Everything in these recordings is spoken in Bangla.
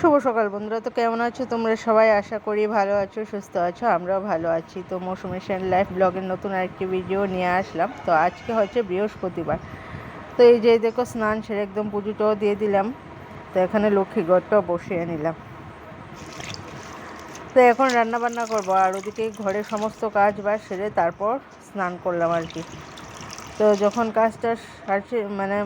শুভ সকাল বন্ধুরা। তো কেমন আছো তোমরা সবাই? আশা করি ভালো আছো, সুস্থ আছো, আমরাও ভালো আছি। তো মৌসুমি সেন লাইফ ব্লগের নতুন আরেকটি ভিডিও নিয়ে আসলাম। তো আজকে হচ্ছে বৃহস্পতিবার। তো এই যে দেখো, স্নান সেরে একদম পুজোটাও দিয়ে দিলাম। তো এখানে লক্ষ্মী গড়টাও বসিয়ে নিলাম। তো এখন রান্না বান্না করব। আর ওদিকে ঘরের সমস্ত কাজ বা সেরে তারপর স্নান করলাম আর কি। তো যখন কাজটা মানে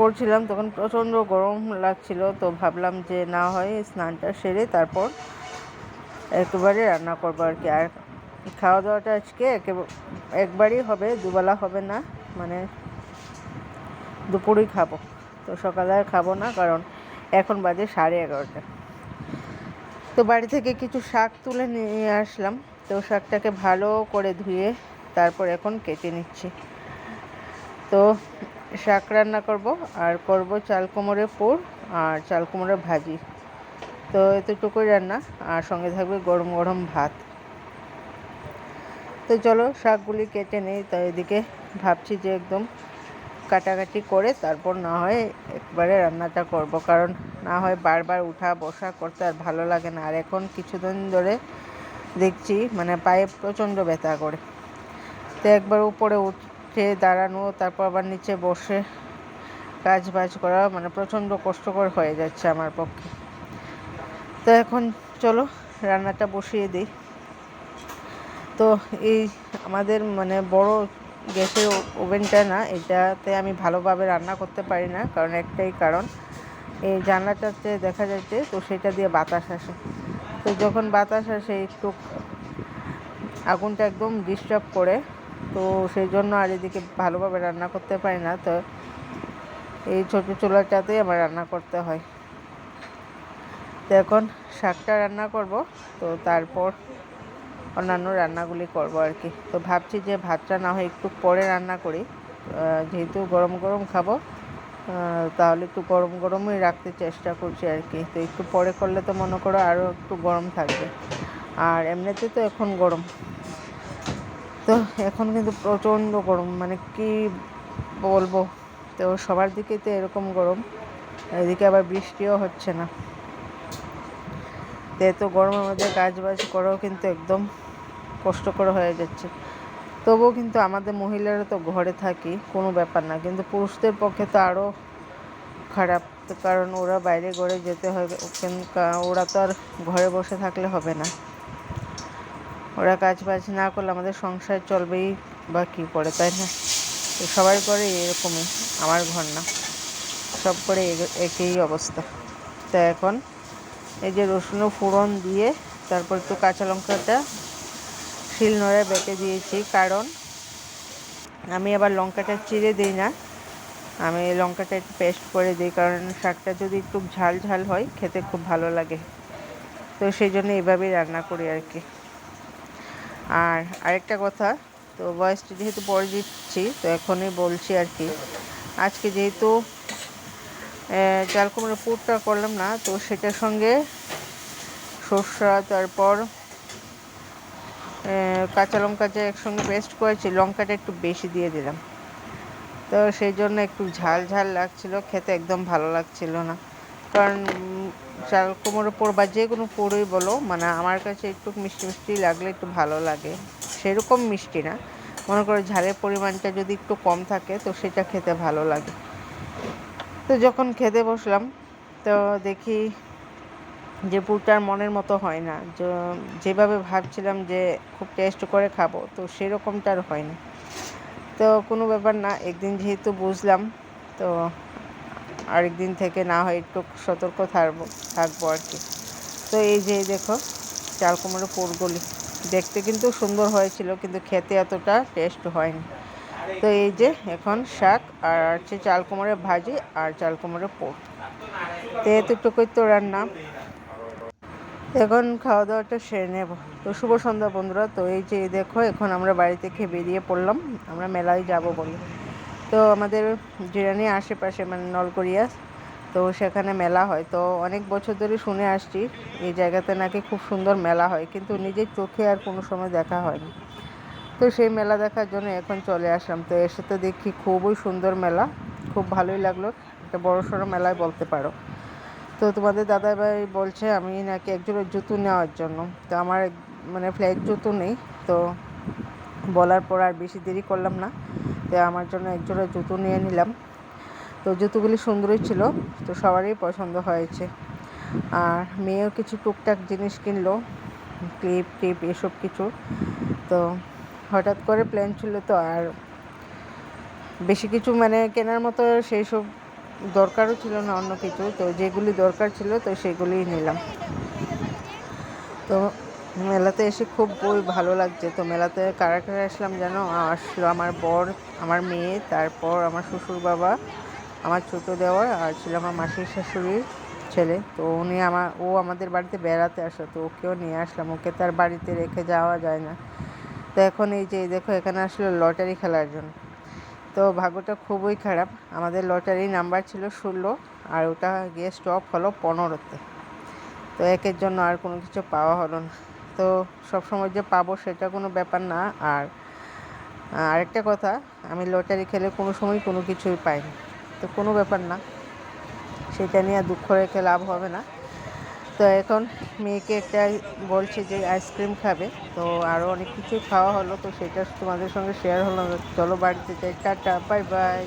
করছিলাম, তখন প্রচণ্ড গরম লাগছিল, তো ভাবলাম যে না হয় স্নানটা সেরে তারপর একেবারে রান্না করব আর কি। আর খাওয়া দাওয়াটা আজকে একেবারে একবারই হবে, দুবেলা হবে না মানে দুপুরেই খাব। তো সকালে আর খাব না, কারণ এখন বাজে সাড়ে এগারোটা। তো বাড়ি থেকে কিছু শাক তুলে নিয়ে আসলাম, তো শাকটাকে ভালো করে ধুয়ে তারপর এখন কেটে নিচ্ছি। তো শাক রান্না করব আর করব চাল কোমরের পুর আর চাল কোমরের ভাজি। তো এতটুকুই রান্না, আর সঙ্গে থাকবে গরম গরম ভাত। তো চলো শাকগুলি কেটে নেই, তো এদিকে ভাবছি যে একদম কাটাকাটি করে তারপর না হয় একবারে রান্নাটা করব। কারণ না হয় বারবার উঠা বসা করতে আর ভালো লাগে না। আর এখন কিছুদিন ধরে দেখছি মানে পায়ে প্রচণ্ড ব্যথা করে। তো একবার উপরে উঠে দাঁড়ানো, তারপর আবার নিচে বসে কাজ বাজ করা মানে প্রচণ্ড কষ্টকর হয়ে যাচ্ছে আমার পক্ষে। তো এখন চলো রান্নাটা বসিয়ে দিই। তো এই আমাদের মানে বড় গ্যাসের ওভেনটা না, এটাতে আমি ভালোভাবে রান্না করতে পারি না, কারণ একটাই কারণ, এই জানলাটাতে দেখা যাচ্ছে তো সেটা দিয়ে বাতাস আসে। তো যখন বাতাস আসে, একটু আগুনটা একদম ডিস্টার্ব করে তো সেই জন্য আর এদিকে ভালোভাবে রান্না করতে পারি না। তো এই ছোটো চুলাটাতেই আমার রান্না করতে হয়। তো এখন শাকটা রান্না করব, তো তারপর অন্যান্য রান্নাগুলি করব আর কি। তো ভাবছি যে ভাতটা না হয় একটু পরে রান্না করি। যেহেতু গরম গরম খাব তাহলে একটু গরম গরমই রাখতে চেষ্টা করছি আর কি। তো একটু পরে করলে তো মনে করো আরও একটু গরম থাকবে। আর এমনিতে তো এখন গরম। তো এখন কিন্তু প্রচণ্ড গরম মানে কি বলব? তো সবার দিকে তো এরকম গরম, এদিকে আবার বৃষ্টিও হচ্ছে না। তো এত গরমের মধ্যে কাজ বাজ করাও কিন্তু একদম কষ্টকর হয়ে যাচ্ছে। তবুও কিন্তু আমাদের মহিলারা তো ঘরে থাকি, কোনো ব্যাপার না। কিন্তু পুরুষদের পক্ষে তো আরও খারাপ কারণ ওরা বাইরে ঘরে যেতে হয় ওরা তো আর ঘরে বসে থাকলে হবে না। ওরা কাজ বাজ না করলে আমাদের সংসার চলবেই বা কী করে, তাই না? সবার করে এরকমই, আমার ঘর না। সব করে একই অবস্থা। তো এখন এই যে রসুন ফোড়ন দিয়ে তারপর একটু কাঁচা লঙ্কাটা শিল নোড়ায় বেটে দিয়েছি, কারণ আমি আবার লঙ্কাটা চিড়ে দিই না। আমি লঙ্কাটা একটু পেস্ট করে দিই, কারণ শাকটা যদি একটু ঝাল ঝাল হয়, খেতে খুব ভালো লাগে। তো সেই জন্য এভাবেই রান্না করি আর কি। আর আরেকটা কথা, তো ভয়েসটা যেহেতু পরে দিচ্ছি, তো এখনই বলছি আর কি। আজকে যেহেতু চাল কুমড়োর পুরটা করলাম না, তো সেটার সঙ্গে সর্ষা, তারপর কাঁচা লঙ্কা যে একসঙ্গে পেস্ট করেছি, লঙ্কাটা একটু বেশি দিয়ে দিলাম। তো সেই জন্য একটু ঝাল ঝাল লাগছিল, খেতে একদম ভালো লাগছিল না। কারণ চাল কুমড়ো পোড় বা যে কোনো পোড়ই বলো মানে আমার কাছে একটু মিষ্টি মিষ্টি লাগলে একটু ভালো লাগে। সেরকম মিষ্টি না। মনে করো ঝালের পরিমাণটা যদি একটু কম থাকে, তো সেটা খেতে ভালো লাগে। তো যখন খেতে বসলাম, তো দেখি যে পুরটার মনের মতো হয় না। যেভাবে ভাবছিলাম যে খুব টেস্ট করে খাব, তো সেরকমটা আর না তো কোনো ব্যাপার না, একদিন যেহেতু বুঝলাম, তো আরেকদিন থেকে না হয় একটু সতর্ক থাকব থাকব আর কি। তো এই যে দেখো, চাল কুমড়ো পোরগুলি। দেখতে কিন্তু সুন্দর হয়েছিল, কিন্তু খেতে এতটা টেস্ট হয়নি। তো এই যে এখন শাক আর হচ্ছে চাল কুমড়োর ভাজি আর চাল কুমড়োর পোর। তো এতটুকুই তো রান্না। এখন খাওয়া দাওয়াটা সেরে নেব। তো শুভ সন্ধ্যা বন্ধুরা। তো এই যে দেখো, এখন আমরা বাড়ি থেকে বেরিয়ে পড়লাম। আমরা মেলায় যাব বলে। তো আমাদের জিরানি আশেপাশে মানে নলগড়িয়া তো সেখানে মেলা হয়। তো অনেক বছর ধরে শুনে আসছি, এই জায়গাতে নাকি খুব সুন্দর মেলা হয়, কিন্তু নিজের চোখে আর কোনো সময় দেখা হয়নি। তো সেই মেলা দেখার জন্য এখন চলে আসলাম। তো এসে তো দেখি খুবই সুন্দর মেলা, খুব ভালোই লাগল, একটা বড় সড়ো মেলায় বলতে পারো। তো তোমাদের দাদাভাই বলছে আমি নাকি একজোড়া জুতো নেওয়ার জন্য। তো আমার মানে ফ্ল্যাট জুতো নেই, তো বলার পর আর বেশি দেরি করলাম না। তো আমার জন্য একজোড়া জুতো নিয়ে নিলাম। তো জুতোগুলি সুন্দরই ছিল, তো সবারই পছন্দ হয়েছে। আর মেয়েও কিছু টুকটাক জিনিস কিনলো, ক্লিপ টিপ এসব কিছু। তো হঠাৎ করে প্ল্যান ছিল তো, আর বেশি কিছু মানে কেনার মতো সেই সব দরকারও ছিল না, অন্য কিছু। তো যেগুলি দরকার ছিল, তো সেগুলিই নিলাম। তো মেলাতে এসে খুব বই ভালো লাগছে। তো মেলাতে কারা কারা আসলাম যেন আসলো আমার বর, আমার মেয়ে, তারপর আমার শ্বশুর বাবা, আমার ছোট দেওয়ার, আর ছিল আমার মাসির শাশুড়ির ছেলে। তো উনি আমার, ও আমাদের বাড়িতে বেড়াতে আসে, তো ওকেও নিয়ে আসলাম। ওকে তার বাড়িতে রেখে যাওয়া যায় না। তো এখন এই যে, দেখো, এখানে আসলো লটারি খেলার জন্য। তো ভাগ্যটা খুবই খারাপ। আমাদের লটারি নাম্বার ছিল ষোলো, আর ওটা গিয়ে স্টপ হলো পনেরোতে। তো একের জন্য আর কোনো কিছু পাওয়া হলো না। তো সব সময় যে পাবো সেটা কোনো ব্যাপার না। আর আরেকটা কথা, আমি লটারি খেলে কোনো সময় কোনো কিছুই পাইনি। তো কোনো ব্যাপার না, সেটা নিয়ে দুঃখ রেখে লাভ হবে না। তো এখন মেয়েকে একটা বলছে যে আইসক্রিম খাবে, তো আরও অনেক কিছুই খাওয়া হলো, তো সেটা তোমাদের সঙ্গে শেয়ার হলো চলো বাড়িতে যাই, টাটা বাই বাই